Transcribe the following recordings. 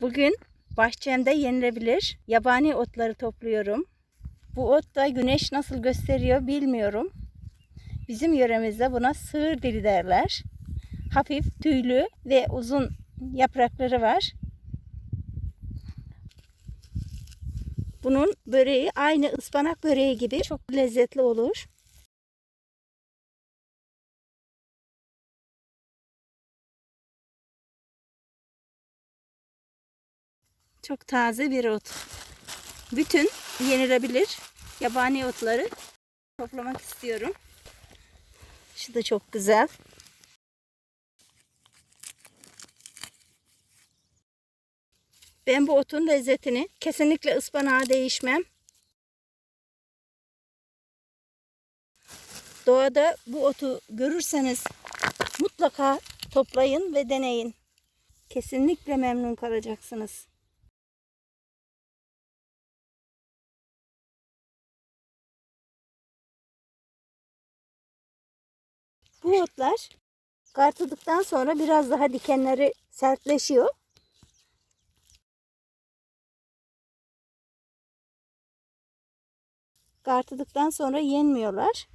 Bugün bahçemde yenilebilir yabani otları topluyorum. Bu ot da güneş nasıl gösteriyor bilmiyorum. Bizim yöremizde buna sığır dili derler. Hafif tüylü ve uzun yaprakları var. Bunun böreği aynı ıspanak böreği gibi çok lezzetli olur. Çok taze bir ot. Bütün yenilebilir yabani otları toplamak istiyorum. Şu da çok güzel. Ben bu otun lezzetini kesinlikle ıspanağa değişmem. Doğada bu otu görürseniz mutlaka toplayın ve deneyin. Kesinlikle memnun kalacaksınız. Bu otlar kartladıktan sonra biraz daha dikenleri sertleşiyor. Kartladıktan sonra yenmiyorlar.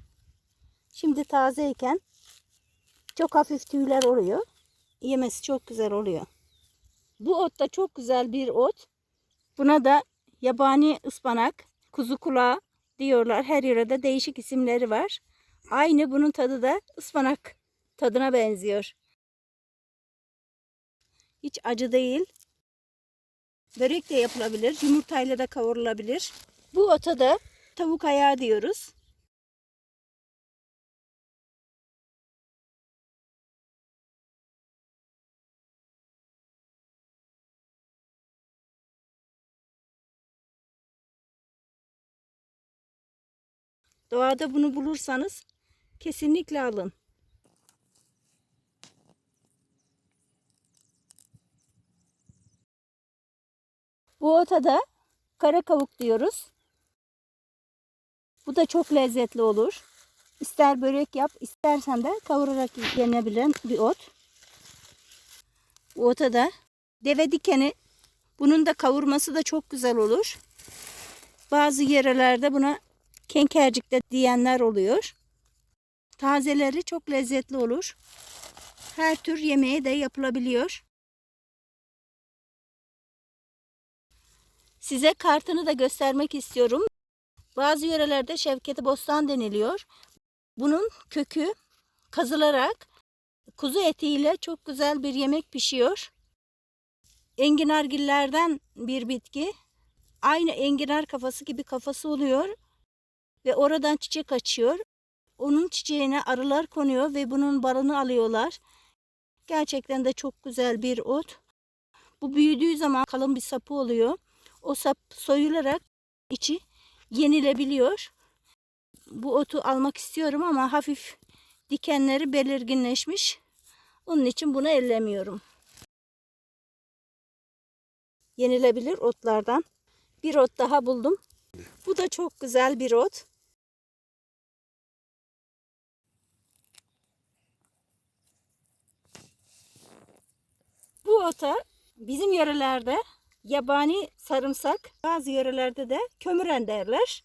Şimdi tazeyken çok hafif tüyler oluyor. Yemesi çok güzel oluyor. Bu ot da çok güzel bir ot. Buna da yabani ıspanak, kuzu kulağı diyorlar. Her yörede değişik isimleri var. Aynı bunun tadı da ıspanak tadına benziyor. Hiç acı değil. Börek de yapılabilir. Yumurtayla da kavrulabilir. Bu ota da tavuk ayağı diyoruz. Doğada bunu bulursanız kesinlikle alın. Bu ota da kara kavuk diyoruz. Bu da çok lezzetli olur. İster börek yap, istersen de kavurarak yenebilen bir ot. Bu ota da deve dikeni. Bunun da kavurması da çok güzel olur. Bazı yerelerde buna kenkercik de diyenler oluyor. Tazeleri çok lezzetli olur. Her tür yemeğe de yapılabiliyor. Size kartını da göstermek istiyorum. Bazı yörelerde şevketi bostan deniliyor. Bunun kökü kazılarak kuzu etiyle çok güzel bir yemek pişiyor. Enginargillerden bir bitki. Aynı enginar kafası gibi kafası oluyor ve oradan çiçek açıyor. Onun çiçeğine arılar konuyor ve bunun balını alıyorlar. Gerçekten de çok güzel bir ot. Bu büyüdüğü zaman kalın bir sapı oluyor. O sap soyularak içi yenilebiliyor. Bu otu almak istiyorum ama hafif dikenleri belirginleşmiş. Onun için bunu ellemiyorum. Yenilebilir otlardan bir ot daha buldum. Bu da çok güzel bir ot. Ota bizim yörelerde yabani sarımsak, bazı yörelerde de kömüren derler.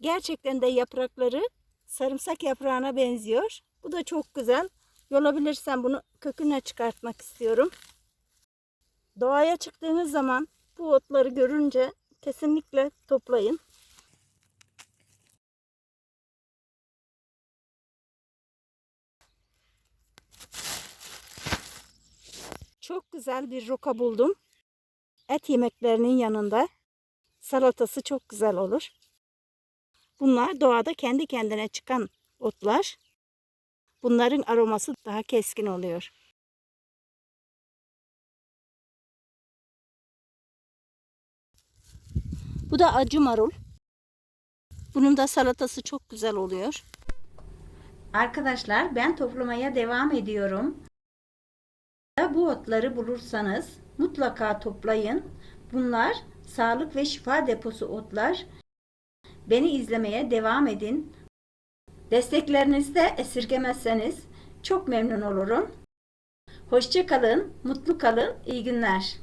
Gerçekten de yaprakları sarımsak yaprağına benziyor. Bu da çok güzel. Yolabilirsem bunu köküne çıkartmak istiyorum. Doğaya çıktığınız zaman bu otları görünce kesinlikle toplayın. Çok güzel bir roka buldum. Et yemeklerinin yanında salatası çok güzel olur. Bunlar doğada kendi kendine çıkan otlar. Bunların aroması daha keskin oluyor. Bu da acı marul. Bunun da salatası çok güzel oluyor. Arkadaşlar ben toplamaya devam ediyorum. Bu otları bulursanız mutlaka toplayın. Bunlar sağlık ve şifa deposu otlar. Beni izlemeye devam edin. Desteklerinizi de esirgemezseniz çok memnun olurum. Hoşça kalın, mutlu kalın, iyi günler.